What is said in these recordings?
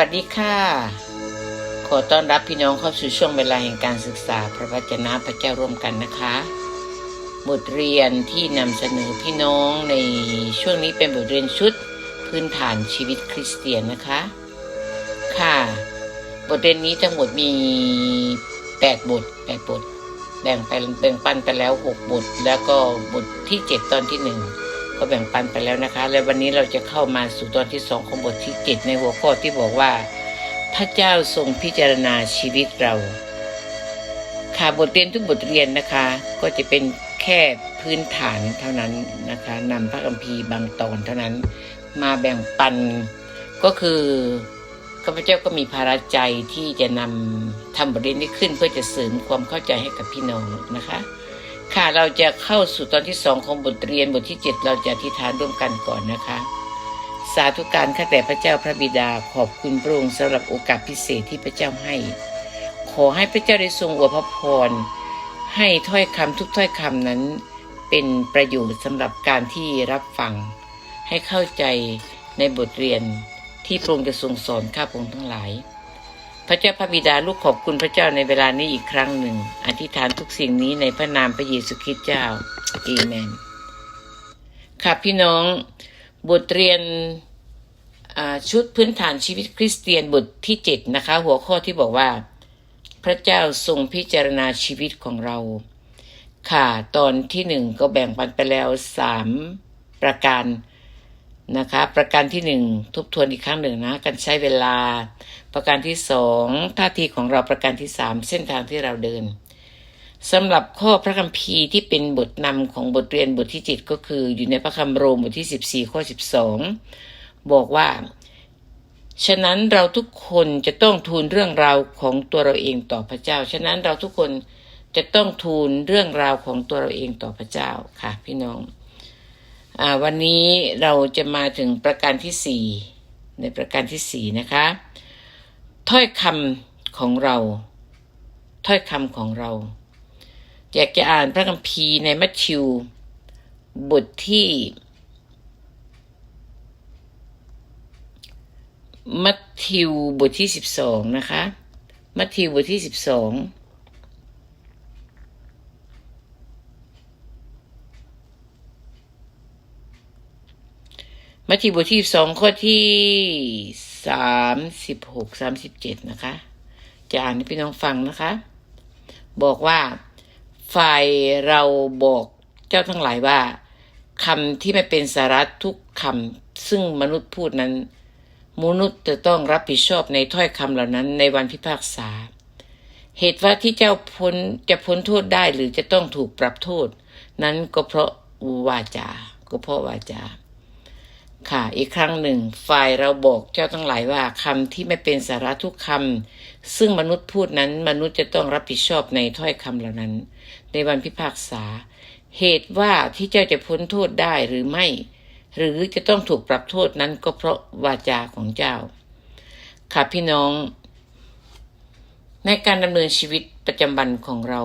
สวัสดีค่ะ ขอต้อนรับพี่น้องเข้าสู่ช่วงเวลาแห่งการศึกษา พระวจนะพระเจ้าร่วมกันนะคะ บทเรียนที่นำเสนอพี่น้องในช่วงนี้เป็นบทเรียนชุดพื้นฐานชีวิตคริสเตียนนะคะ ค่ะ บทเรียนนี้ทั้งหมดมี 8 บท 8 บท แบ่งไปแบ่งปันไปแล้ว 6 บท แล้วก็บทที่ 7 ตอนที่ 1 ก็แบ่งปันไปแล้วนะคะ และวันนี้เราจะเข้ามาสู่ตอนที่2ของบทที่7ในหัวข้อที่บอกว่า พระเจ้าทรงพิจารณาชีวิตเรา ค่ะบทเรียนทุกบทเรียนนะคะ ก็จะเป็นแค่พื้นฐานเท่านั้นนะคะนำพระคัมภีร์บางตอนเท่านั้น มาแบ่งปันก็คือข้าพเจ้าก็มีภาระใจที่จะนำทำบทเรียนนี้ขึ้นเพื่อจะเสริมความเข้าใจให้กับพี่น้องนะคะ ค่ะเราจะเข้าสู่ตอนที่สองของบทเรียนบทที่เจ็ดเราจะอธิษฐานร่วมกันก่อนนะคะ สาธุการข้าแต่พระเจ้าพระบิดาขอบคุณพระองค์สำหรับโอกาสพิเศษที่พระเจ้าให้ ขอให้พระเจ้าได้ทรงอวยพระพร ให้ถ้อยคำทุกถ้อยคำนั้น เป็นประโยชน์สำหรับการที่รับฟัง ให้เข้าใจในบทเรียนที่พระองค์จะทรงสอนข้าพระองค์ทั้งหลาย พระเจ้าพระบิดาลูกขอบคุณพระเจ้าในเวลานี้อีกครั้งหนึ่ง อธิษฐานทุกสิ่งนี้ในพระนามพระเยซูคริสต์เจ้าเอเมนค่ะพี่น้องบทเรียนชุดพื้นฐานชีวิตคริสเตียนบทที่เจ็ดนะคะ หัวข้อที่บอกว่า พระเจ้าทรงพิจารณาชีวิตของเรา ค่ะตอนที่หนึ่งก็แบ่งปันไปแล้วสามประการนะคะ ประการที่หนึ่งทบทวนอีกครั้งหนึ่งนะ การใช้เวลา ประการที่สองท่าทีของเราประการที่สามเส้นทางที่เราเดินสำหรับข้อพระคัมภีร์ที่เป็นบทนำของบทเรียนบทที่เจ็ดก็คือ อยู่ในพระคัมภีร์โรมบทที่สิบสี่ข้อสิบสองบอกว่า ฉะนั้นเราทุกคนจะต้องทูลเรื่องราวของตัวเราเองต่อพระเจ้า ฉะนั้นเราทุกคนจะต้องทูลเรื่องราวของตัวเราเองต่อพระเจ้าค่ะ พี่น้องอวันนี้เราจะมาถึงประการที่สี่ในประการที่สี่นะคะ ถ้อยคำของเรา ถ้อยคำของเรา อยากจะอ่านพระคัมภีร์ในมัทธิว บทที่ มัทธิวบทที่สิบสองนะคะ มัทธิวบทที่สิบสองมัทธิวบทที่สองข้อที่ สามสิบหกสามสิบเจ็ดนะคะจะอ่านให้พี่น้องฟังนะคะ บอกว่าฝ่ายเราบอกเจ้าทั้งหลายว่าคำที่ไม่เป็นสาระทุกคำซึ่งมนุษย์พูดนั้น มนุษย์จะต้องรับผิดชอบในถ้อยคำเหล่านั้นในวันพิพากษา เหตุว่าที่เจ้าพ้นจะพ้นโทษได้หรือจะต้องถูกปรับโทษ นั้นก็เพราะวาจาก็เพราะวาจา ค่ะ อีกครั้งหนึ่ง ฝ่ายเราบอกเจ้าทั้งหลายว่าคำที่ไม่เป็นสาระทุกคำซึ่งมนุษย์พูดนั้น มนุษย์จะต้องรับผิดชอบในถ้อยคำเหล่านั้น ในวันพิพากษา เหตุว่าที่เจ้าจะพ้นโทษได้หรือไม่ หรือจะต้องถูกปรับโทษนั้นก็เพราะวาจาของเจ้า ค่ะพี่น้อง ในการดำเนินชีวิตประจำวันของเรา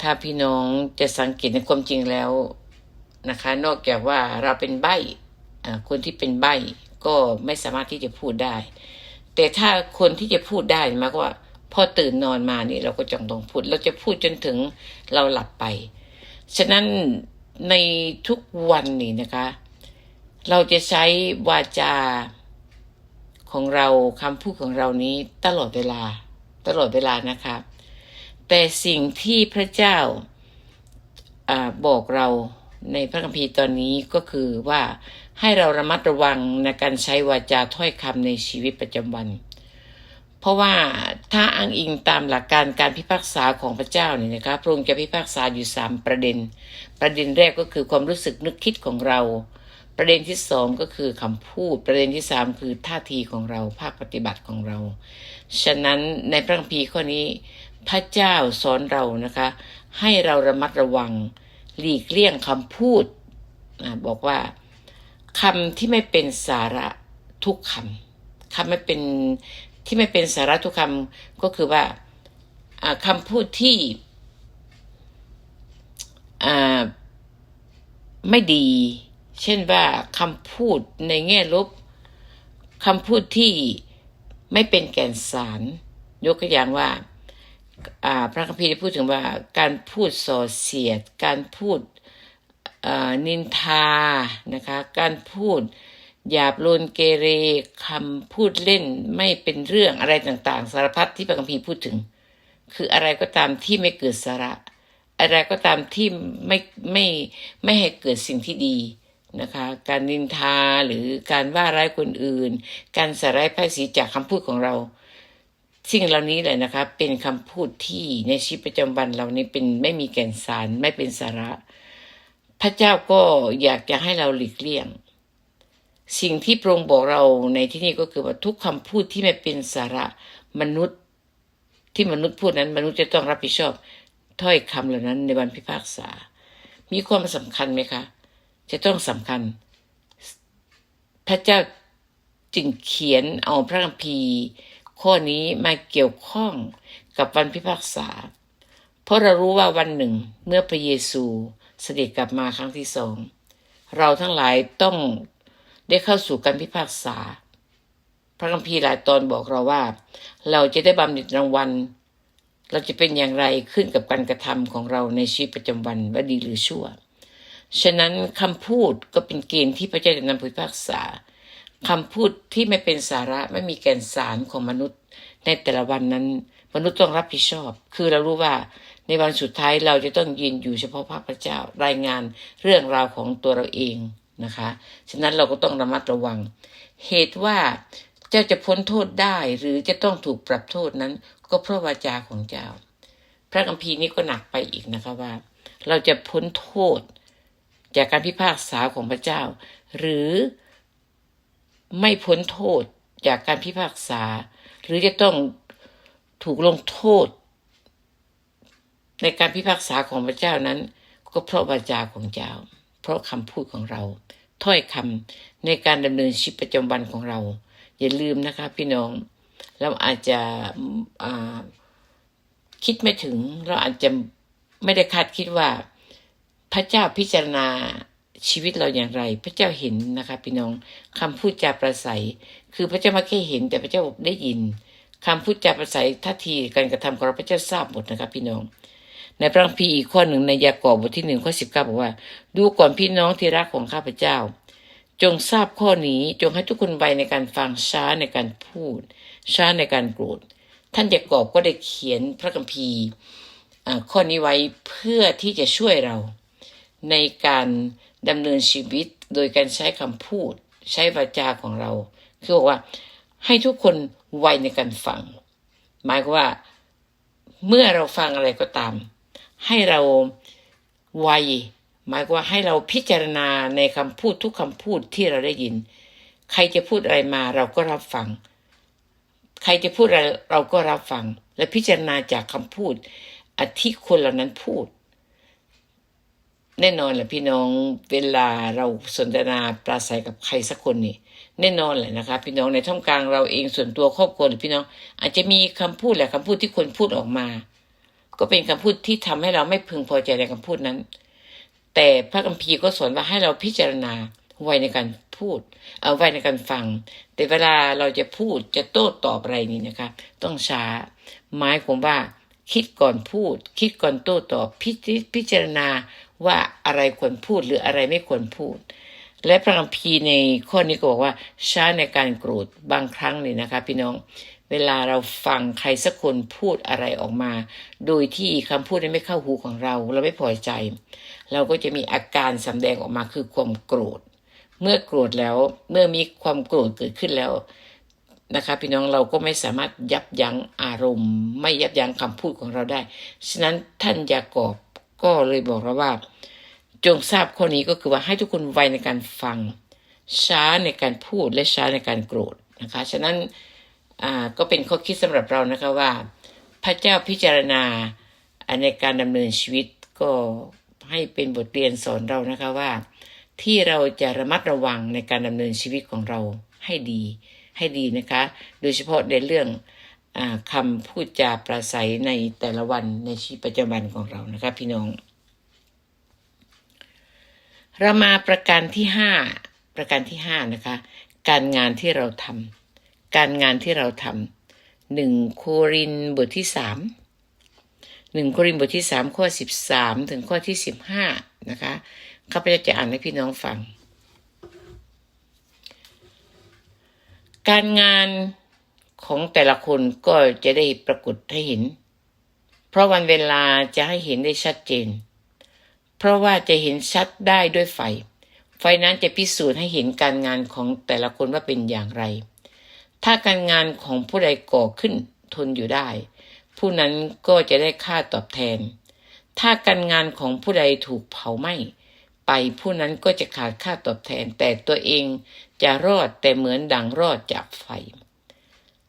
ถ้าพี่น้องจะสังเกตในความจริงแล้วนะคะ นอกจากว่าเราเป็นใบ้ คนที่เป็นใบ้ก็ไม่สามารถที่จะพูดได้ แต่ถ้าคนที่จะพูดได้หมายว่า พอตื่นนอนมานี่เราก็จงต้องพูด เราจะพูดจนถึงเราหลับไป ฉะนั้นในทุกวันนี่นะคะ เราจะใช้วาจาของเราคำพูดของเรานี้ตลอดเวลา ตลอดเวลานะคะแต่สิ่งที่พระเจ้าอาบอกเราในพระคัมภีร์ตอนนี้ก็คือว่า ให้เราระมัดระวังในการใช้วาจาถ้อยคำในชีวิตประจำวัน เพราะว่าถ้าอ้างอิงตามหลักการการพิพากษาของพระเจ้าเนี่ยนะคะพระองค์จะพิพากษาอยู่สามประเด็น ประเด็นแรกก็คือความรู้สึกนึกคิดของเรา ประเด็นที่สองก็คือคำพูด ประเด็นที่สามคือท่าทีของเราภาคปฏิบัติของเรา ฉะนั้นในพระคัมภีร์ข้อนี้ พระเจ้าสอนเรานะคะ ให้เราระมัดระวัง หลีกเลี่ยงคำพูดบอกว่า คำที่ไม่เป็นสาระทุกคำคำไม่เป็นที่ไม่เป็นสาระทุกคำก็คือว่าคำพูดที่ไม่ดี เช่นว่าคำพูดในแง่ลบคำพูดที่ไม่เป็นแก่นสาร ยกตัวอย่างว่าพระคัมภีร์ได้พูดถึงว่าการพูดส่อเสียด การพูด นินทานะคะการพูดหยาบโลนเกเรคำพูดเล่นไม่เป็นเรื่องอะไรต่างๆ สารพัดที่พระคัมภีร์พูดถึง คืออะไรก็ตามที่ไม่เกิดสาระ อะไรก็ตามที่ไม่ไม่ไม่ให้เกิดสิ่งที่ดีนะคะ การนินทาหรือการว่าร้ายคนอื่น การสาร้ายป้ายสีจากคำพูดของเรา สิ่งเหล่านี้แหละนะคะเป็นคำพูดที่ในชีวิตประจำวันเรานี่เป็นไม่มีแก่นสารไม่เป็นสาระ พระเจ้าก็อยากจะให้เราหลีกเลี่ยง สิ่งที่พระองค์บอกเราในที่นี้ก็คือว่าทุกคำพูดที่ไม่เป็นสาระมนุษย์ที่มนุษย์พูดนั้น มนุษย์จะต้องรับผิดชอบถ้อยคำเหล่านั้นในวันพิพากษา มีความสำคัญไหมคะ จะต้องสำคัญ พระเจ้าจึงเขียนเอาพระคัมภีร์ข้อนี้มาเกี่ยวข้องกับวันพิพากษา เพราะเรารู้ว่าวันหนึ่งเมื่อพระเยซู เสด็จกลับมาครั้งที่สอง เราทั้งหลายต้องได้เข้าสู่การพิพากษา พระคัมภีร์หลายตอนบอกเราว่า เราจะได้บำเหน็จรางวัล เราจะเป็นอย่างไรขึ้นกับการกระทำของเราในชีวิตประจำวันว่าดีหรือชั่ว ฉะนั้นคำพูดก็เป็นเกณฑ์ที่พระเจ้าจะนำพิพากษาคำพูดที่ไม่เป็นสาระไม่มีแก่นสารของมนุษย์ ในแต่ละวันนั้น มนุษย์ต้องรับผิดชอบ คือเรารู้ว่า ในวันสุดท้ายเราจะต้องยืนอยู่เฉพาะพระพเจ้ารายงานเรื่องราวของตัวเราเองนะคะ ฉะนั้นเราก็ต้องระมัดระวัง เหตุว่าเจ้าจะพ้นโทษได้หรือจะต้องถูกปรับโทษนั้น ก็เพราะวาจาของเจ้า พระคัมภีร์นี้ก็หนักไปอีกนะคะว่า เราจะพ้นโทษ จากการพิพากษาของพระเจ้า หรือไม่พ้นโทษจากการพิพากษา หรือจะต้องถูกลงโทษ ในการพิพากษาของพระเจ้านั้น ก็เพราะวาจาของเจ้า เพราะคำพูดของเรา ถ้อยคำในการดำเนินชีวิตประจำวันของเรา อย่าลืมนะคะ พี่น้อง เราอาจจะคิดไม่ถึง เราอาจจะไม่ได้คาดคิดว่า พระเจ้าพิจารณาชีวิตเราอย่างไร พระเจ้าเห็นนะคะ พี่น้องคำพูดจาประสัย คือพระเจ้าไม่แค่เห็น แต่พระเจ้าได้ยินคำพูดจาประสัยท่าทีการกระทำของเราพระเจ้าทราบหมดนะครับพี่น้อง ในพระคัมภีร์อีกข้อหนึ่งในยากอบบทที่หนึ่งข้อสิบเก้าบอกว่า ดูก่อนพี่น้องที่รักของข้าพเจ้า จงทราบข้อนี้จงให้ทุกคนไวในการฟังช้าในการพูด ช้าในการโกรธท่านยากอบก็ได้เขียนพระคัมภีร์อ่าข้อนี้ไว้เพื่อที่จะช่วยเราในการดำเนินชีวิตโดยการใช้คำพูด ใช้วาจาของเรา คือบอกว่าให้ทุกคนไวในการฟัง หมายความว่าเมื่อเราฟังอะไรก็ตาม ให้เราไวหมายว่าให้เราพิจารณาในคำพูดทุกคำพูดที่เราได้ยิน ใครจะพูดอะไรมาเราก็รับฟัง ใครจะพูดอะไรเราก็รับฟัง และพิจารณาจากคำพูดอที่คนเหล่านั้นพูด แน่นอนแหละพี่น้องเวลาเราสนทนาปราศัยกับใครสักคนนี่แน่นอนแหละนะคะ พี่น้องในท่ามกลางเราเองส่วนตัวครอบครัวหรือพี่น้อง อาจจะมีคำพูดแหละคำพูดที่คนพูดออกมา ก็เป็นคำพูดที่ทำให้เราไม่พึงพอใจในคำพูดนั้น แต่พระคัมภีร์ก็สอนว่าให้เราพิจารณาไวในการพูด เอาไวในการฟัง แต่เวลาเราจะพูดจะโต้ตอบอะไรนี่นะคะ ต้องช้าหมายความว่าคิดก่อนพูด คิดก่อนโต้ตอบพิจิพิจารณาว่าอะไรควรพูดหรืออะไรไม่ควรพูด และพระคัมภีร์ในข้อนี้ก็บอกว่าช้าในการโกรธบางครั้งเลยนะคะ พี่น้อง เวลาเราฟังใครสักคนพูดอะไรออกมา โดยที่คำพูดนั้นไม่เข้าหูของเรา เราไม่พอใจ เราก็จะมีอาการสำแดงออกมาคือความโกรธ เมื่อโกรธแล้วเมื่อมีความโกรธเกิดขึ้นแล้วนะคะพี่น้องเราก็ไม่สามารถยับยั้งอารมณ์ ไม่ยับยั้งคำพูดของเราได้ ฉะนั้นท่านยากอบก็เลยบอกเราว่า จงทราบข้อนี้ก็คือว่าให้ทุกคนไวในการฟัง ช้าในการพูดและช้าในการโกรธนะคะ ฉะนั้น ก็เป็นข้อคิดสำหรับเรานะคะว่า พระเจ้าพิจารณาในการดำเนินชีวิตก็ให้เป็นบทเรียนสอนเรานะคะว่า ที่เราจะระมัดระวังในการดำเนินชีวิตของเราให้ดีให้ดีนะคะ โดยเฉพาะในเรื่องอคำพูดจาประสัยในแต่ละวันในชีวิตประจำวันของเรานะคะพี่น้อง เรามาประการที่ห้าประการที่ห้านะคะ การงานที่เราท การงานที่เราทำหนึ่งโครินบทที่สามหนึ่งโครินบทที่สามข้อสิบสามถึงข้อที่สิบห้านะคะข้าพเจ้าจะอ่านให้พี่น้องฟัง การงานของแต่ละคนก็จะได้ปรากฏให้เห็น เพราะวันเวลาจะให้เห็นได้ชัดเจน เพราะว่าจะเห็นชัดได้ด้วยไฟ ไฟนั้นจะพิสูจน์ให้เห็นการงานของแต่ละคนว่าเป็นอย่างไร ถ้าการงานของผู้ใดก่อขึ้นทนอยู่ได้ ผู้นั้นก็จะได้ค่าตอบแทน ถ้าการงานของผู้ใดถูกเผาไหม้ไปผู้นั้นก็จะขาดค่าตอบแทน แต่ตัวเองจะรอดแต่เหมือนดังรอดจากไฟ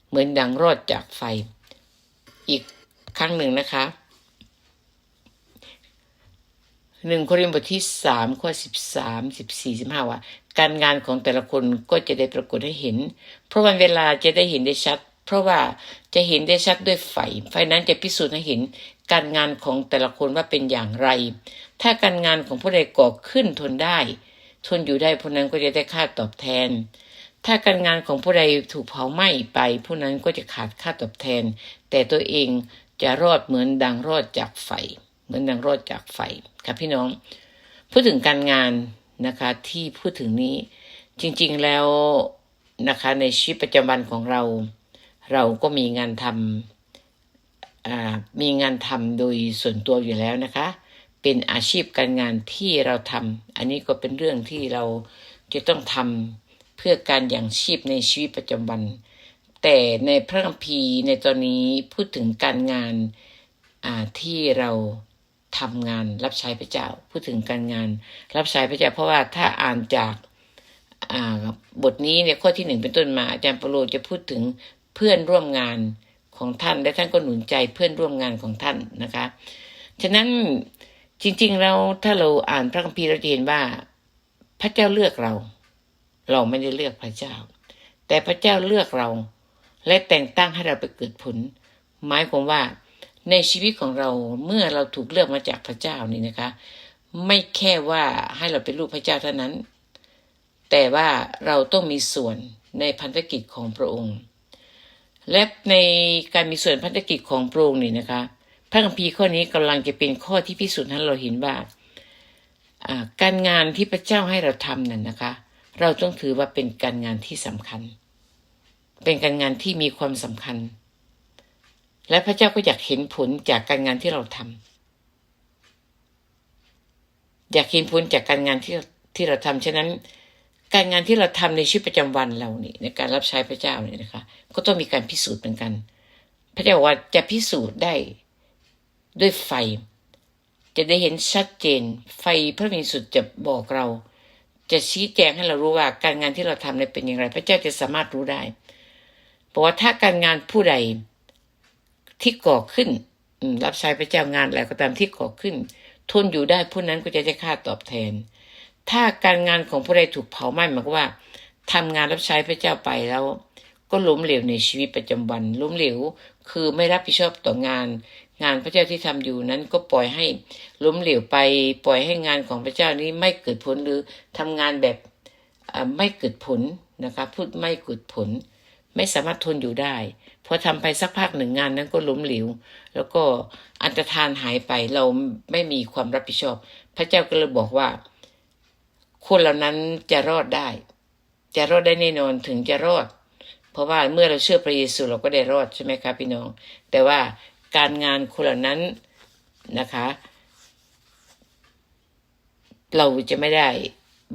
เหมือนดังรอดจากไฟ อีกครั้งหนึ่งนะคะหนึ่งโครินธ์บทที่สามข้อสิบสามสิบสี่สิบห้าว่า การงานของแต่ละคนก็จะได้ปรากฏให้เห็น เพราะวันเวลาจะได้เห็นได้ชัด เพราะว่าจะเห็นได้ชัดด้วยไฟ ไฟนั้นจะพิสูจน์ให้เห็นการงานของแต่ละคนว่าเป็นอย่างไร ถ้าการงานของผู้ใดก่อขึ้นทนได้ ทนอยู่ได้ผู้นั้นก็จะได้ค่าตอบแทน ถ้าการงานของผู้ใดถูกเผาไหม้ไป ผู้นั้นก็จะขาดค่าตอบแทน แต่ตัวเองจะรอดเหมือนดังรอดจากไฟ เหมือนดังรอดจากไฟครับพี่น้อง พูดถึงการงาน นะคะที่พูดถึงนี้จริงๆแล้วนะคะในชีวิตประจำวันของเรา เราก็มีงานทำมีงานทำโดยส่วนตัวอยู่แล้วนะคะ เป็นอาชีพการงานที่เราทำอันนี้ก็เป็นเรื่องที่เราจะต้องทำเพื่อการอย่างชีพในชีวิตประจำวัน แต่ในพระคัมภีร์ในตอนนี้พูดถึงการงานที่เรา ทำงานรับใช้พระเจ้า พูดถึงการงาน รับใช้พระเจ้า เพราะว่าถ้าอ่านจากบทนี้เนี่ยข้อที่หนึ่งเป็นต้นมา อาจารย์เปโลจะพูดถึงเพื่อนร่วมงานของท่านและท่านก็หนุนใจเพื่อนร่วมงานของท่านนะคะ ฉะนั้นจริงๆเราถ้าเราอ่านพระคัมภีร์เราจะเห็นว่า พระเจ้าเลือกเรา เราไม่ได้เลือกพระเจ้า แต่พระเจ้าเลือกเรา และแต่งตั้งให้เราไปเกิดผล หมายความว่า ในชีวิตของเราเมื่อเราถูกเลือกมาจากพระเจ้านี่นะคะ ไม่แค่ว่าให้เราเป็นลูกพระเจ้าเท่านั้น แต่ว่าเราต้องมีส่วนในพันธกิจของพระองค์ และในการมีส่วนพันธกิจของพระองค์นี่นะคะ พระคัมภีร์ข้อนี้กำลังจะเป็นข้อที่พิสูจน์ให้เราเห็นว่าการงานที่พระเจ้าให้เราทำนั่นนะคะ เราต้องถือว่าเป็นการงานที่สำคัญ เป็นการงานที่มีความสำคัญ และพระเจ้าก็อยากเห็นผลจากการงานที่เราทำอยากเห็นผลจากการงานที่ที่เราทำฉะนั้น การงานที่เราทำในชีวิตประจำวันเรานี่ในการรับใช้พระเจ้าเนี่ยนะคะ ก็ต้องมีการพิสูจน์เหมือนกัน พระเจ้าบอกว่าจะพิสูจน์ได้ด้วยไฟ จะได้เห็นชัดเจน ไฟพระวิญญาณสุดจะบอกเรา จะชี้แจงให้เรารู้ว่าการงานที่เราทำเนี่ยเป็นอย่างไร พระเจ้าจะสามารถรู้ได้บอกว่าถ้าการงานผู้ใด ที่ก่อขึ้นรับใช้พระเจ้างานอะไรก็ตามที่ก่อขึ้น ทนอยู่ได้ผู้นั้นก็จะได้ค่าตอบแทน ถ้าการงานของผู้ใดถูกเผาไหม้หมายความว่าทำงานรับใช้พระเจ้าไปแล้ว ก็ล้มเหลวในชีวิตประจำวัน ล้มเหลวคือไม่รับผิดชอบต่องาน งานพระเจ้าที่ทำอยู่นั้นก็ปล่อยให้ล้มเหลวไปปล่อยให้งานของพระเจ้านี้ไม่เกิดผลหรือทำงานแบบไม่เกิดผลนะคะพูดไม่เกิดผล ไม่สามารถทนอยู่ได้ พอทำไปสักพักหนึ่งงานนั้นก็ล้มเหลวแล้วก็อันตรธานหายไปเราไม่มีความรับผิดชอบ พระเจ้าก็เลยบอกว่า คนเหล่านั้นจะรอดได้ จะรอดได้แน่นอนถึงจะรอด เพราะว่าเมื่อเราเชื่อพระเยซูเราก็ได้รอดใช่ไหมครับพี่น้อง แต่ว่าการงานคนเหล่านั้นนะคะ เราจะไม่ได้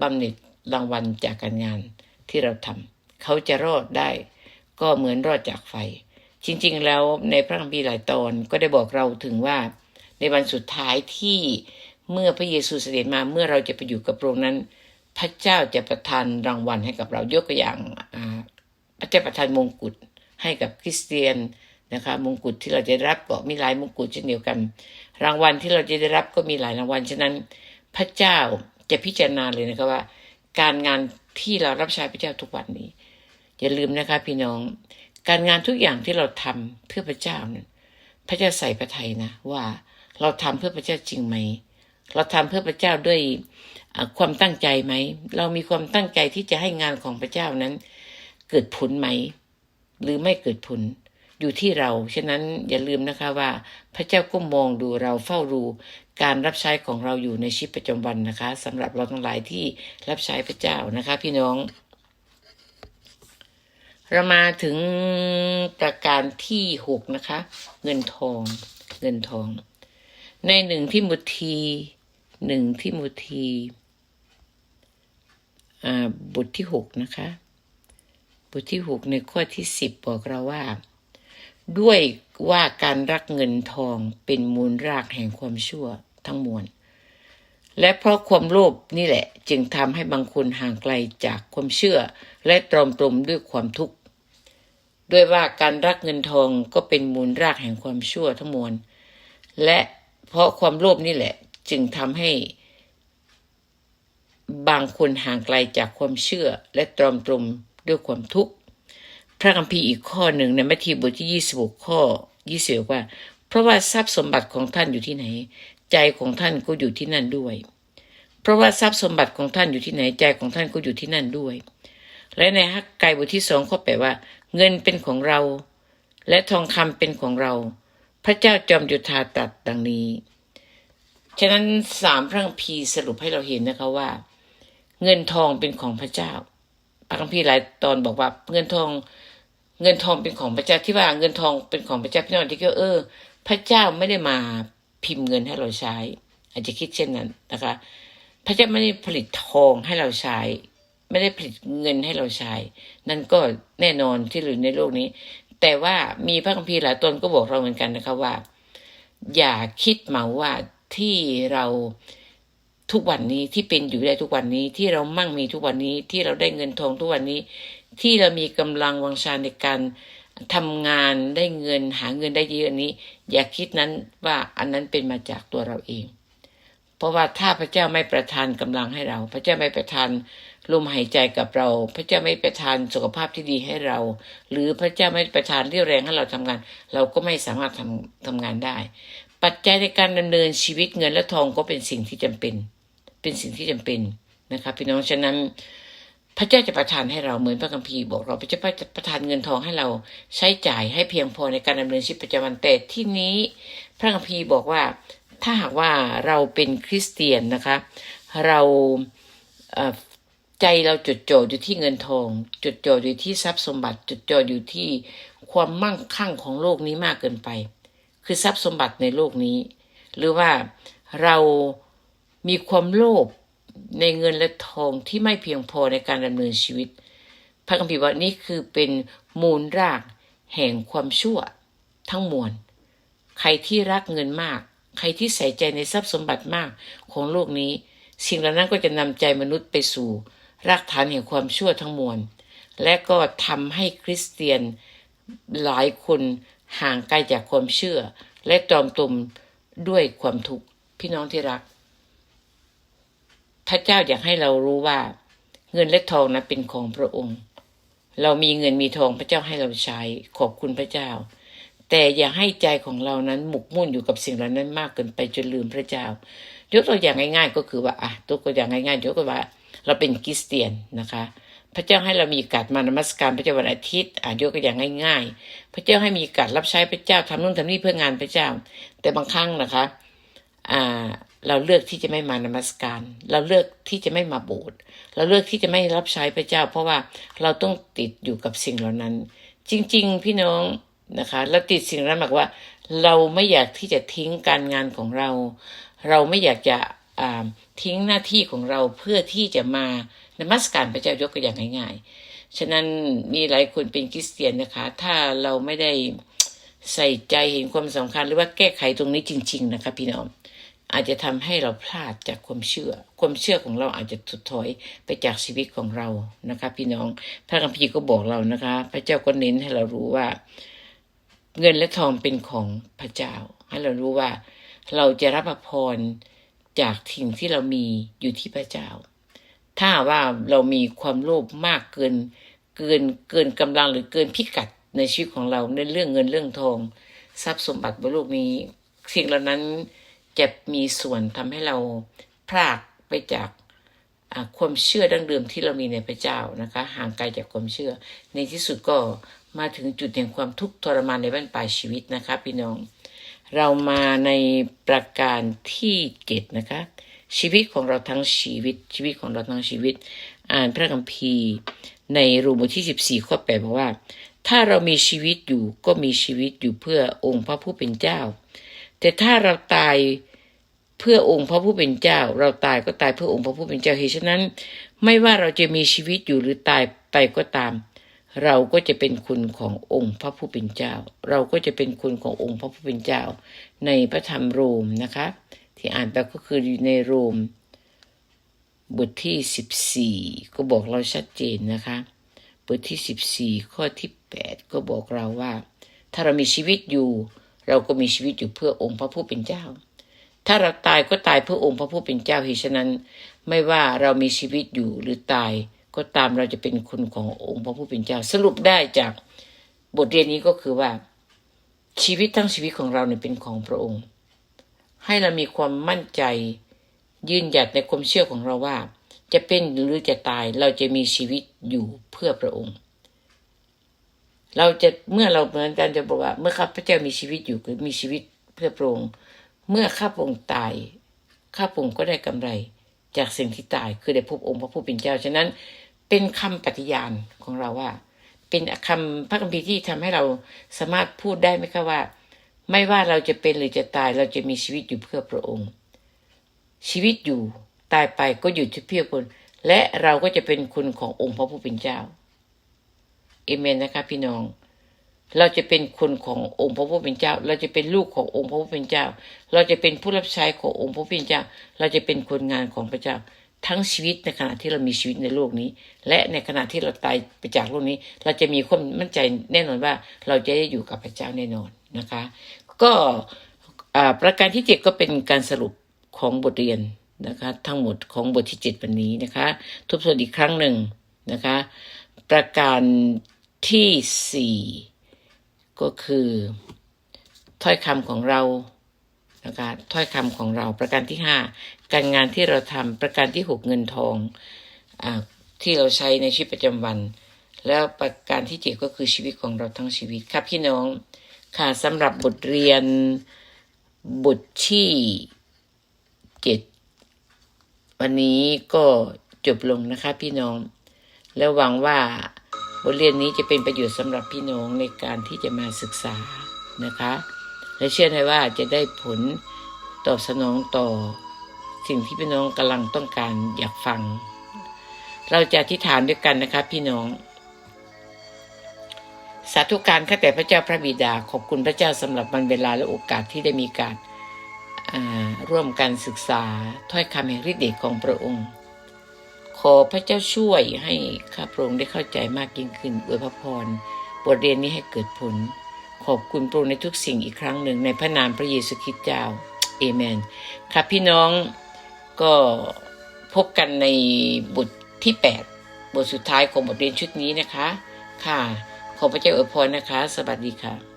บำเหน็จรางวัลจากการงานที่เราทำเขาจะรอดได้ ก็เหมือนรอดจากไฟ จริง ๆ แล้วในพระคัมภีร์หลายตอนก็ได้บอกเราถึงว่า ในวันสุดท้ายที่เมื่อพระเยซูเสด็จมาเมื่อเราจะไปอยู่กับพระองค์นั้น พระเจ้าจะประทานรางวัลให้กับเรายกตัวอย่างพระเจ้าประทานมงกุฎให้กับคริสเตียนนะคะมงกุฎที่เราจะได้รับก็มีหลายมงกุฎเช่นเดียวกัน รางวัลที่เราจะได้รับก็มีหลายรางวัลฉะนั้นพระเจ้าจะพิจารณาเลยนะคะว่า การงานที่เรารับใช้พระเจ้าทุกวันนี้ อย่าลืมนะคะพี่น้อง การงานทุกอย่างที่เราทำเพื่อพระเจ้านั้นพระเจ้าใส่พระทัยนะ ว่าเราทำเพื่อพระเจ้าจริงไหม เราทำเพื่อพระเจ้าด้วยความตั้งใจไหม เรามีความตั้งใจที่จะให้งานของพระเจ้านั้น เกิดผลไหม หรือไม่เกิดผลอยู่ที่เรา ฉะนั้นอย่าลืมนะคะว่า พระเจ้าก็มองดูเราเฝ้าดูการรับใช้ของเราอยู่ในชีวิตประจำวันนะคะสำหรับเราทั้งหลายที่รับใช้พระเจ้านะคะ พี่น้อง เรามาถึงประการที่หกนะคะ เงินทอง เงินทอง ในหนึ่งที่มุทีหนึ่งที่มุทีอ่าบทที่หกนะคะ บทที่หกในข้อที่สิบบอกเราว่า ด้วยว่าการรักเงินทองเป็นมูลรากแห่งความชั่วทั้งมวลและเพราะความโลภนี่แหละ จึงทำให้บางคนห่างไกลจากความเชื่อ และตรอมตรมด้วยความทุกข์ ด้วยว่าการรักเงินทองก็เป็นมูลรากแห่งความชั่วทั้งมวล และเพราะความโลภนี่แหละ จึงทำให้ บางคนห่างไกลจากความเชื่อ และตรอมตรมด้วยความทุกข์ พระคัมภีร์อีกข้อหนึ่งในมัทธิวบทที่ 26 ข้อ20ว่า เพราะว่าทรัพย์สมบัติของท่านอยู่ที่ไหน ใจของท่านก็อยู่ที่นั่นด้วย เพราะว่าทรัพย์สมบัติของท่านอยู่ที่ไหนใจของท่านก็อยู่ที่นั่นด้วย และในฮักไกบทที่สองข้อแปลว่า เงินเป็นของเรา และทองคำเป็นของเรา พระเจ้าจอมยุทธาตรัสดังนี้ ฉะนั้นสามพระคัมภีร์สรุปให้เราเห็นนะคะว่า เงินทองเป็นของพระเจ้าพระคัมภีร์หลายตอนบอกว่า เงินทอง เงินทองเป็นของพระเจ้าที่ว่าเงินทองเป็นของพระเจ้าพี่น้องที่ก็เออ พระเจ้าไม่ได้มาพิมพ์เงินให้เราใช้ อาจจะคิดเช่นนั้นนะคะ พระเจ้าไม่ได้ผลิตทองให้เราใช้ ไม่ได้ผลิตเงินให้เราใช้ นั่นก็แน่นอนที่เหลือในโลกนี้ แต่ว่ามีพระคัมภีร์หลายตนก็บอกเราเหมือนกันนะคะว่า อย่าคิดเหมาว่าที่เราทุกวันนี้ที่เป็นอยู่ได้ทุกวันนี้ที่เรามั่งมีทุกวันนี้ที่เราได้เงินทองทุกวันนี้ ที่เรามีกำลังวังชาในการทำงานได้เงินหาเงินได้เยอะนี้ อย่าคิดนั้นว่าอันนั้นเป็นมาจากตัวเราเอง เพราะว่าถ้าพระเจ้าไม่ประทานกำลังให้เรา พระเจ้าไม่ประทาน ลมหายใจกับเรา พระเจ้าไม่ประทานสุขภาพที่ดีให้เรา หรือพระเจ้าไม่ประทานเรี่ยวแรงให้เราทำงาน เราก็ไม่สามารถทำทำงานได้ ปัจจัยในการดำเนินชีวิตเงินและทองก็เป็นสิ่งที่จำเป็น เป็นสิ่งที่จำเป็นนะครับพี่น้องฉะนั้นพระเจ้าจะประทานให้เราเหมือนพระคัมภีร์บอกเราพระเจ้าจะประทานเงินทองให้เราใช้จ่ายให้เพียงพอในการดำเนินชีวิตประจำวันแต่ที่นี้พระคัมภีร์บอกว่าถ้าหากว่าเราเป็นคริสเตียนนะคะ เราเอ่อ ใจเราจดจ่ออยู่ที่เงินทอง จดจ่ออยู่ที่ทรัพย์สมบัติ จดจ่ออยู่ที่ความมั่งคั่งของโลกนี้มากเกินไป คือทรัพย์สมบัติในโลกนี้ หรือว่าเรามีความโลภในเงินและทองที่ไม่เพียงพอในการดำเนินชีวิต พระคัมภีร์ว่านี่คือเป็นมูลรากแห่งความชั่วทั้งมวล ใครที่รักเงินมาก ใครที่ใส่ใจในทรัพย์สมบัติมากของโลกนี้ สิ่งเหล่านั้นก็จะนำใจมนุษย์ไปสู่ รากฐานแห่งความชั่วทั้งมวล และก็ทำให้คริสเตียนหลายคนห่างไกลจากความเชื่อ และตรอมตรมด้วยความทุกข์พี่น้องที่รัก พระเจ้าอยากให้เรารู้ว่า เงินและทองนั้นเป็นของพระองค์ เรามีเงินมีทองพระเจ้าให้เราใช้ขอบคุณพระเจ้า แต่อย่าให้ใจของเรานั้นหมกมุ่นอยู่กับสิ่งเหล่านั้นมากเกินไปจนลืมพระเจ้า ยกตัวอย่างง่าย ๆ ก็คือว่าอะตัวอย่างง่ายๆยกตัวว่า เราเป็นคริสเตียนนะคะ พระเจ้าให้เรามีการมานมัสการพระเจ้าวันอาทิตย์อะยกตัวอย่างง่าย ๆ พระเจ้าให้มีการรับใช้พระเจ้าทำนู่นทำนี่เพื่องานพระเจ้า แต่บางครั้งนะคะอ่าเราเลือกที่จะไม่มานมัสการ เราเลือกที่จะไม่มาโบสถ์เราเลือกที่จะไม่รับใช้พระเจ้า เพราะว่าเราต้องติดอยู่กับสิ่งเหล่านั้น จริง ๆ พี่น้องนะคะเราติดสิ่งนั้นหมายว่า เราไม่อยากที่จะทิ้งการงานของเรา เราไม่อยากจะอ่าทิ้งหน้าที่ของเราเพื่อที่จะมานมัสการพระเจ้ายกตัวอย่างง่ายๆ ฉะนั้นมีหลายคนเป็นคริสเตียนนะคะ ถ้าเราไม่ได้ใส่ใจเห็นความสำคัญหรือว่าแก้ไขตรงนี้จริง ๆ นะคะพี่น้องอาจจะทำให้เราพลาดจากความเชื่อ ความเชื่อของเราอาจจะถดถอยไปจากชีวิตของเรานะคะ พี่น้องพระคัมภีร์ก็บอกเรานะคะ พระเจ้าก็เน้นให้เรารู้ว่า เงินและทองเป็นของพระเจ้า ให้เรารู้ว่าเราจะรับพร จากสิ่งที่เรามีอยู่ที่พระเจ้า ถ้าว่าเรามีความโลภมากเกิน เกินเกินกำลังหรือเกินพิกัดในชีวิตของเราในเรื่องเงินเรื่องทอง ทรัพย์สมบัติบนโลกนี้สิ่งเหล่านั้นจะมีส่วนทำให้เราพลาดไปจากความเชื่อดั้งเดิมที่เรามีในพระเจ้านะคะ ห่างไกลจากความเชื่อ ในที่สุดก็มาถึงจุดแห่งความทุกข์ทรมานในบ้านปลายชีวิตนะคะพี่น้อง เรามาในประการที่เจ็ดนะคะ ชีวิตของเราทั้งชีวิต ชีวิตของเราทั้งชีวิต อ่านพระคัมภีร์ในรูปบทที่สิบสี่ข้อแปดบอกว่า ถ้าเรามีชีวิตอยู่ก็มีชีวิตอยู่เพื่อองค์พระผู้เป็นเจ้า แต่ถ้าเราตายเพื่อองค์พระผู้เป็นเจ้า เราตายก็ตายเพื่อองค์พระผู้เป็นเจ้าเหตุฉะนั้น ไม่ว่าเราจะมีชีวิตอยู่หรือตายไปก็ตาม เราก็จะเป็นคุณขององค์พระผู้เป็นเจ้า เราก็จะเป็นคุณขององค์พระผู้เป็นเจ้า ในพระธรรมโรมนะคะ ที่อ่านไปก็คืออยู่ในโรม บทที่สิบสี่ก็บอกเราชัดเจนนะคะ บทที่สิบสี่ข้อที่แปดก็บอกเราว่า ถ้าเรามีชีวิตอยู่ เราก็มีชีวิตอยู่เพื่อองค์พระผู้เป็นเจ้า ถ้าเราตายก็ตายเพื่อองค์พระผู้เป็นเจ้าเหตุฉะนั้น ไม่ว่าเรามีชีวิตอยู่หรือตาย ก็ตามเราจะเป็นคุณขององค์พระผู้เป็นเจ้า สรุปได้จากบทเรียนนี้ก็คือว่า ชีวิตทั้งชีวิตของเราเนี่ยเป็นของพระองค์ ให้เรามีความมั่นใจยืนหยัดในความเชื่อของเราว่า จะเป็นหรือจะตายเราจะมีชีวิตอยู่เพื่อพระองค์ เราจะเมื่อเราเหมือนกันจะบอกว่า เมื่อข้าพเจ้ามีชีวิตอยู่คือมีชีวิตเพื่อพระองค์เมื่อข้าพระองค์ตายข้าพระองค์ก็ได้กำไร จากสิ่งที่ตายคือได้พบองค์พระผู้เป็นเจ้า ฉะนั้นเป็นคำปฏิญาณของเราว่า เป็นคำพระคัมภีร์ที่ทำให้เราสามารถพูดได้ไหมคะว่า ไม่ว่าเราจะเป็นหรือจะตายเราจะมีชีวิตอยู่เพื่อพระองค์ ชีวิตอยู่ตายไปก็อยู่ที่เพื่อคนและเราก็จะเป็นคุณขององค์พระผู้เป็นเจ้าเอเมนนะคะพี่น้อง เราจะเป็นคนขององค์พระผู้เป็นเจ้า เราจะเป็นลูกขององค์พระผู้เป็นเจ้า เราจะเป็นผู้รับใช้ขององค์พระผู้เป็นเจ้า เราจะเป็นคนงานของพระเจ้า ทั้งชีวิตในขณะที่เรามีชีวิตในโลกนี้ และในขณะที่เราตายไปจากโลกนี้ เราจะมีความมั่นใจแน่นอนว่า เราจะได้อยู่กับพระเจ้าแน่นอนนะคะ ก็อาประการที่เจ็ดก็เป็นการสรุปของบทเรียนนะคะ ทั้งหมดของบทที่เจ็ดวันนี้นะคะ ทบทวนอีกครั้งหนึ่งนะคะ ประการที่สี่ ก็คือถ้อยคำของเรานะคะถ้อยคำของเราประการที่ห้าการงานที่เราทำประการที่หกเงินทองอาที่เราใช้ในชีวิตประจำวัน แล้วประการที่เจ็ดก็คือชีวิตของเราทั้งชีวิตครับพี่น้องค่ะสำหรับบทเรียนบทที่เจ็ดวันนี้ก็จบลงนะคะพี่น้อง แล้วหวังว่า บทเรียนนี้จะเป็นประโยชน์สำหรับพี่น้องในการที่จะมาศึกษานะคะ และเชื่อได้ว่าจะได้ผลตอบสนองต่อสิ่งที่พี่น้องกำลังต้องการอยากฟัง เราจะอธิษฐานด้วยกันนะคะ พี่น้องสาธุการข้าแต่พระเจ้าพระบิดาขอบคุณพระเจ้าสำหรับวันเวลาและโอกาสที่ได้มีการร่วมกันศึกษาถ้อยคำแห่งฤทธิ์เดชของพระองค์ ขอพระเจ้าช่วยให้ข้าพระองค์ได้เข้าใจมากยิ่งขึ้นอวยพระพรบทเรียนนี้ให้เกิดผล ขอบคุณพระองค์ในทุกสิ่งอีกครั้งหนึ่งในพระนามพระเยซูคริสต์เจ้าเอเมนครับพี่น้องก็พบกันในบทที่ 8 บทสุดท้ายของบทเรียนชุดนี้นะคะ ค่ะ ขอพระเจ้าอวยพรนะคะ สวัสดีค่ะ